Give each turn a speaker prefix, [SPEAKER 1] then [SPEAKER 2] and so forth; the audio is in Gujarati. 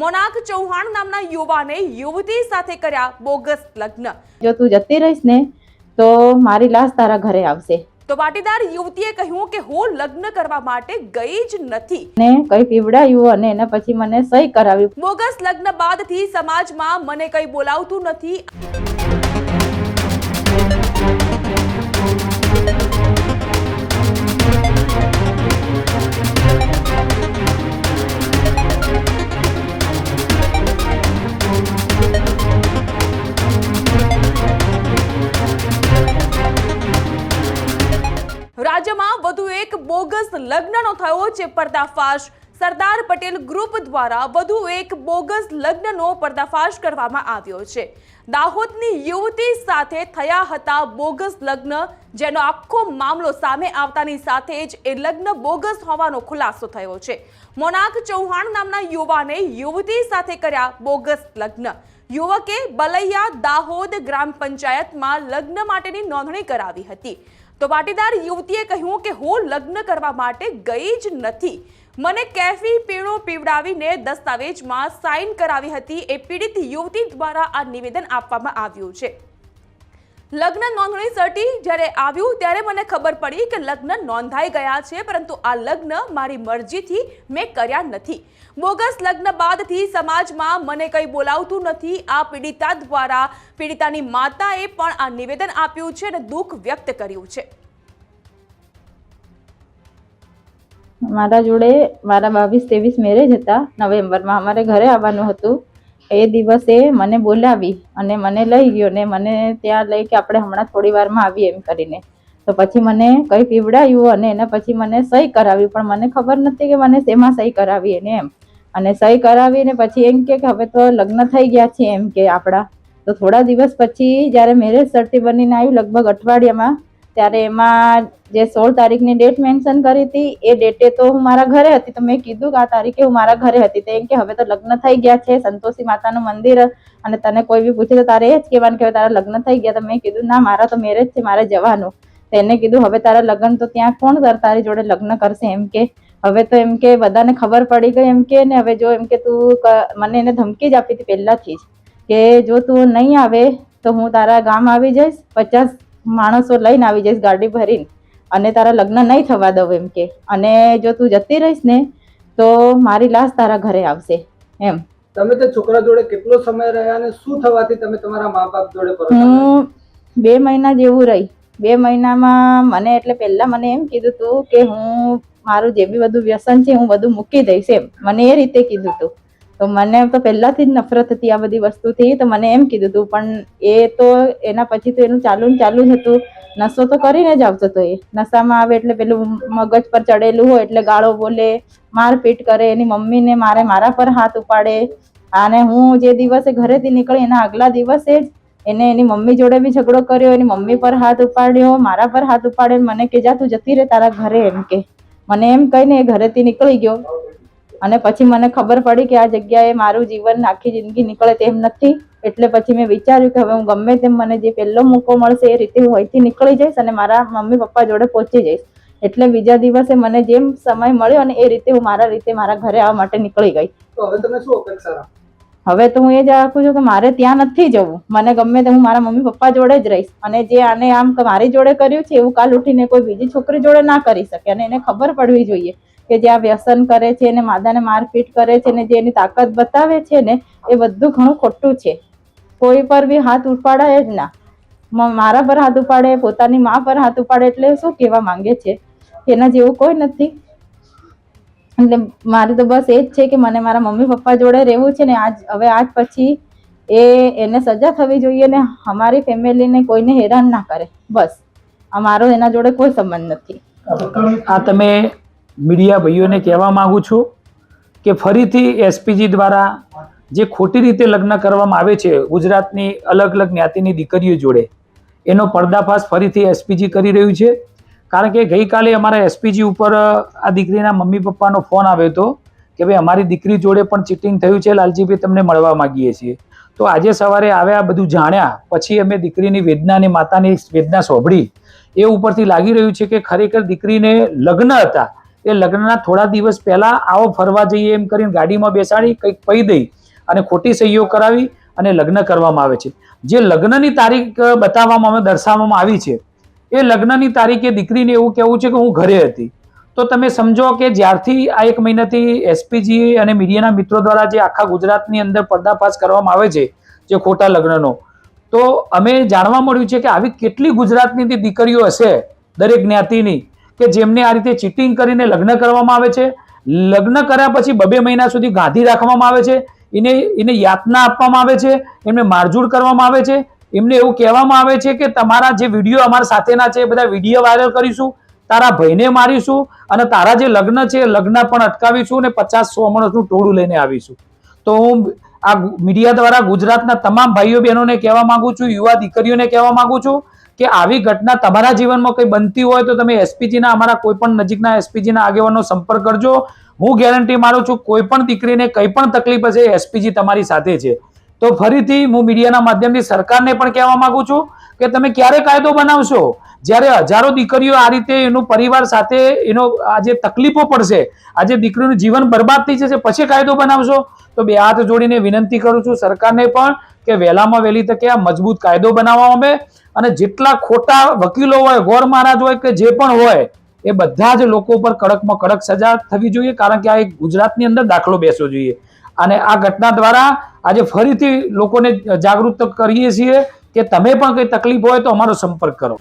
[SPEAKER 1] મોનાક ચૌહાણ નામના યુવાને યુવતી સાથે કર્યા બોગસ લગ્ન.
[SPEAKER 2] જો તું જતી રહીશ ને તો મારી લાશ તારા ઘરે આવશે.
[SPEAKER 1] તો પાટીદાર યુવતીએ કહ્યું કે હું લગ્ન કરવા માટે ગઈ જ નથી.
[SPEAKER 2] ને કઈ પીવડાયું અને એના પછી મને સહી કરાવી
[SPEAKER 1] બોગસ લગ્ન બાદથી સમાજમાં મને કંઈ બોલાવતું નથી. રાજ્યમાં વધુ એક બોગસ લગ્નનો થયો છે પર્દાફાશ. સરદાર પટેલ ગ્રુપ દ્વારા વધુ એક બોગસ લગ્નનો પર્દાફાશ કરવામાં આવ્યો છે. દાહોદની યુવતી સાથે થયા હતા બોગસ લગ્ન, જેનો આખો મામલો સામે આવતાની સાથે જ એ લગ્ન બોગસ હોવાનો ખુલાસો થયો છે. મોનાક ચૌહાણ નામના યુવાને યુવતી સાથે કર્યા બોગસ લગ્ન. યુવકે બલૈયા દાહોદ ગ્રામ પંચાયતમાં લગ્ન માટેની નોંધણી કરાવી હતી. તો પાટીદાર યુવતીએ કહ્યું કે હું લગ્ન કરવા માટે ગઈ જ નથી. મને કેફી, પીણો પીવડાવીને દસ્તાવેજમાં સાઇન કરાવી હતી એ પીડિત યુવતી દ્વારા આ નિવેદન આપવામાં આવ્યું છે. લગ્ન નોંધણી સર્ટી જ્યારે આવ્યું ત્યારે મને ખબર પડી કે લગ્ન નોંધાઈ ગયા છે, પરંતુ આ લગ્ન મારી મરજીથી મેં કર્યા નથી. બોગસ લગ્ન બાદથી સમાજમાં મને કંઈ બોલાવતું નથી. આ પીડિતા દ્વારા પીડિતાની માતાએ પણ આ નિવેદન આપ્યું છે અને દુઃખ વ્યક્ત કર્યું છે.
[SPEAKER 2] મારા જોડે મારા બાવીસ ત્રેવીસ મેરેજ હતા નવેમ્બરમાં. અમારે ઘરે આવવાનું હતું. એ દિવસે મને બોલાવી અને મને લઈ ગયો ને મને ત્યાં લઈ કે આપણે હમણાં થોડી વારમાં આવીએ એમ કરીને. તો પછી મને કંઈ પીવડાયું અને એના પછી મને સહી કરાવી, પણ મને ખબર નથી કે મને શેમાં સહી કરાવી એને એમ. અને સહી કરાવીને પછી એમ કે હવે તો લગ્ન થઈ ગયા છે એમ કે આપણા. તો થોડા દિવસ પછી જ્યારે મેરેજ સર્ટી બનીને આવ્યું લગભગ અઠવાડિયામાં ત્યારે એમાં જે સોળ તારીખની ડેટ મેન્શન કરી હતી, એ ડેટે તો હું મારા ઘરે હતી. તો મેં કીધું કે આ તારીખે હું મારા ઘરે હતી. તો એમ કે હવે તો લગ્ન થઈ ગયા છે, સંતોષી માતાનું મંદિર અને તને કોઈ બી પૂછે તો તારે એ જ કહેવાનું કે હવે તારા લગ્ન થઈ ગયા. તો મેં કીધું, ના, મારા તો મેરેજ છે, મારે જવાનું. તો એને કીધું, હવે તારા લગ્ન તો ત્યાં કોણ કર, તારી જોડે લગ્ન કરશે? એમ કે, હવે તો એમ કે બધાને ખબર પડી ગઈ એમ કે ને, હવે જો એમ કે તું મને એને ધમકી જ આપી હતી પહેલાથી જ કે જો તું નહીં આવે તો હું તારા ગામ આવી જઈશ, પચાસ માણસો લઈને આવી જઈશ ગાડી ભરીને અને તારા લગ્ન નહીં થવા દઉં એમ કે. અને જો તું જતી રહીશ ને તો મારી લાશ તારા ઘરે આવશે એમ.
[SPEAKER 3] તમે તો છોકરા જોડે કેટલો સમય રહ્યા અને શું થવાથી તમે તમારા મા બાપ જોડે
[SPEAKER 2] હું બે મહિના જેવું રહી. બે મહિનામાં મને એટલે પહેલા મને એમ કીધું હતું કે હું મારું જે બી બધું વ્યસન છે હું બધું મૂકી દઈશ એમ. મને એ રીતે કીધું હતું તો મને તો પહેલાથી જ નફરત હતી આ બધી વસ્તુથી, તો મને એમ કીધું હતું પણ એ તો એના પછી તો એનું ચાલુ ને ચાલુ જ હતું. નશો તો કરીને જ આવતો હતો એ. નશામાં આવે એટલે પેલું મગજ પર ચડેલું હોય એટલે ગાળો બોલે, મારપીટ કરે, એની મમ્મીને મારે મારા પર હાથ ઉપાડે. અને હું જે દિવસે ઘરેથી નીકળી, એના આગલા દિવસે જ એને એની મમ્મી જોડે બી ઝઘડો કર્યો, એની મમ્મી પર હાથ ઉપાડ્યો, મારા પર હાથ ઉપાડ્યો મને કે, જા, તું જતી રહે તારા ઘરે, એમ કે. મને એમ કહીને એ ઘરેથી નીકળી ગયો. અને પછી મને ખબર પડી કે આ જગ્યાએ મારું જીવન આખી જિંદગી નીકળે તેમ નથી. એટલે પછી મેં વિચાર્યું કે હવે હું ગમે તેમ મને જે પહેલો મોકો મળશે એ રીતે હું અહીંથી નીકળી જઈશ અને મારા મમ્મી પપ્પા જોડે પહોંચી જઈશ. એટલે બીજા દિવસે મને જેમ સમય મળ્યો અને એ રીતે હું મારા રીતે મારા ઘરે આવવા માટે નીકળી ગઈ.
[SPEAKER 3] હવે તમે શું અપેક્ષા રાખો?
[SPEAKER 2] હવે તો હું એ જ રાખું છું કે મારે ત્યાં નથી જવું. મને ગમે તે હું મારા મમ્મી પપ્પા જોડે જ રહીશ. અને જે આને આમ મારી જોડે કર્યું છે એવું કાલ ઉઠીને કોઈ બીજી છોકરી જોડે ના કરી શકે અને એને ખબર પડવી જોઈએ. કે જે વ્યસન કરે છે ને માદાને મારપીટ કરે છે ને જે તાકાત બતાવે છે ને, એ બધું ઘણું ખોટું છે. કોઈ પર બી હાથ ઉપાડાય જ ના. મારા પર હાથ ઉપાડે, પોતાની મા પર હાથ ઉપાડે એટલે શું કહેવા માંગે છે? એના જેવું કોઈ નથી. એટલે મારે તો બસ એ જ છે કે મને મારા મમ્મી પપ્પા જોડે રહેવું છે ને આજ, હવે આજ પછી એ એને સજા થવી જોઈએ ને અમારી ફેમિલીને કોઈને હેરાન ના કરે. બસ. અમારો એના જોડે કોઈ સંબંધ નથી.
[SPEAKER 4] આ તમે મીડિયા ભાઈઓને કહેવા માગું છું કે ફરીથી એસપીજી દ્વારા જે ખોટી રીતે લગ્ન કરવામાં આવે છે, ગુજરાતની અલગ અલગ જ્ઞાતિની દીકરીઓ જોડે, એનો પર્દાફાશ ફરીથી એસપીજી કરી રહ્યું છે. કારણ કે ગઈકાલે અમારા એસપીજી ઉપર આ દીકરીના મમ્મી પપ્પાનો ફોન આવ્યો હતો કે ભાઈ અમારી દીકરી જોડે પણ ચીટિંગ થયું છે, લાલજીભાઈ તમને મળવા માંગીએ છીએ. તો આજે સવારે આવ્યા, બધું જાણ્યા, પછી અમે દીકરીની વેદના અને માતાની વેદના સાંભળી. એ ઉપરથી લાગી રહ્યું છે કે ખરેખર દીકરીને લગ્ન હતા. એ લગ્નના થોડા દિવસ પહેલા આવો ફરવા જઈએ એમ કરીને ગાડીમાં બેસાડી કંઈક પહી દઈ અને ખોટી સહીઓ કરાવી અને લગ્ન કરવામાં આવે છે. જે લગ્નની તારીખ બતાવવામાં અમે દર્શાવવામાં આવી છે, એ લગ્નની તારીખે દીકરીને એવું કહેવું છે કે હું ઘરે હતી. તો તમે સમજો કે જ્યારથી આ એક મહિનાથી એસપીજી અને મીડિયાના મિત્રો દ્વારા જે આખા ગુજરાતની અંદર પર્દાફાશ કરવામાં આવે છે, જે ખોટા લગ્નનો, તો અમે જાણવા મળ્યું છે કે આવી કેટલી ગુજરાતની દીકરીઓ હશે, દરેક જ્ઞાતિની કે જેમને આ રીતે ચીટિંગ કરીને લગ્ન કરવામાં આવે છે, લગ્ન કર્યા પછી બબે મહિના સુધી ગાંધી રાખવામાં આવે છે, એને એને યાતના આપવામાં આવે છે, એમને મારઝૂડ કરવામાં આવે છે, એમને એવું કહેવામાં આવે છે કે તમારા જે વીડિયો અમારા સાથેના છે એ બધા વીડિયો વાયરલ કરીશું, તારા ભાઈને મારીશું અને તારા જે લગ્ન છે એ લગ્ન પણ અટકાવીશું અને પચાસ સો માણસનું ટોળું લઈને આવીશું. તો હું આ મીડિયા દ્વારા ગુજરાતના તમામ ભાઈઓ બહેનોને કહેવા માંગુ છું, યુવા દીકરીઓને કહેવા માંગુ છું કે આવી ઘટના તમારા જીવનમાં કંઈ બનતી હોય તો તમે એસપીજીના અમારા કોઈ પણ નજીકના એસપીજીના આગેવાનો સંપર્ક કરજો. હું ગેરંટી મારું છું, કોઈ પણ દીકરીને કંઈ પણ તકલીફ હશે એસપીજી તમારી સાથે છે. તો ફરીથી હું મીડિયાના માધ્યમથી સરકારને પણ કહેવા માંગુ છું કે તમે ક્યારે કાયદો બનાવશો? જ્યારે હજારો દીકરીઓ આ રીતે એનું પરિવાર સાથે એનો આજે તકલીફો પડશે આજે દીકરીનું જીવન બરબાદ થઈ જશે, પછી કાયદો બનાવશો? તો બે હાથ જોડીને વિનંતી કરું છું સરકારને પણ કે વહેલામાં વહેલી તકે આ મજબૂત કાયદો બનાવવામાં આવે અને જેટલા ખોટા વકીલો હોય, ગોર મહારાજ હોય કે જે પણ હોય, એ બધા જ લોકો પર કડકમાં કડક સજા થવી જોઈએ, કારણ કે આ એક ગુજરાતની અંદર દાખલો બેસવો જોઈએ. અને આ ઘટના દ્વારા આજે ફરીથી લોકોને જાગૃત કરીએ છીએ કે તમે પણ કંઈ તકલીફ હોય તો અમારો સંપર્ક કરો.